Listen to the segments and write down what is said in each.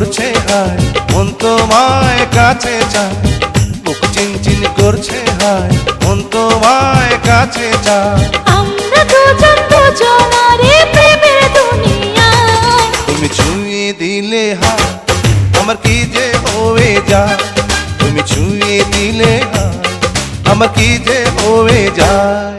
করছে হায় মন তোমায় কাছে চায় বুক চিনচিন করছে হায় মন তোমায় কাছে চায় আমরা দুজন দুজনারে প্রেমের দুনিয়ায় তুমি ছুঁয়ে দিলে হায় আমার কি যে হয়ে যায়। তুমি ছুঁয়ে দিলে হায় আমার কি যে হয়ে যায়।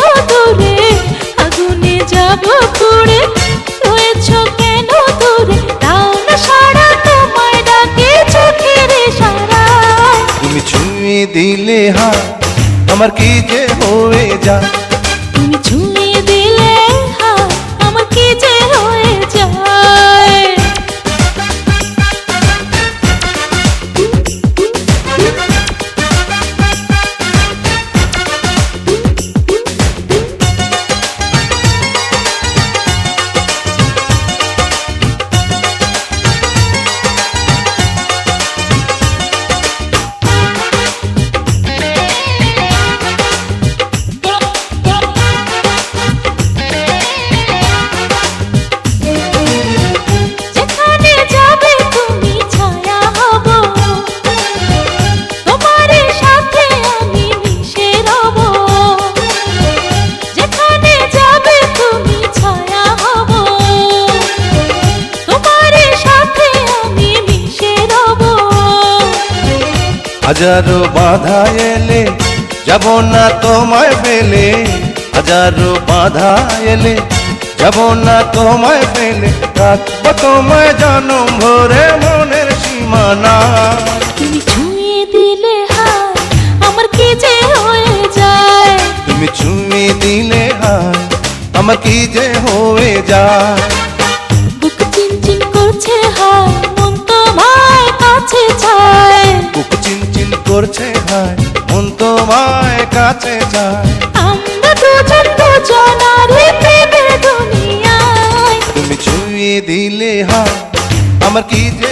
আমার কি যে হয়ে হাজারো বাধা এলে যাব না তোমায় পেলে। হাজারো বাধা এলে যাব না তোমায় পেলে। রাখব তোমায় জনম ভরে মনের সীমানা। তুমি ছুঁয়ে দিলে আমার কি যে হয়ে যায়? তুমি ছুঁয়ে দিলে হায় আমার কি যে হয়ে যায়? কাছে যায়। আমরা দুজন দুজনারে প্রেমের দুনিয়ায়। তুমি ছুঁয়ে দিলে হায় আমার কি যে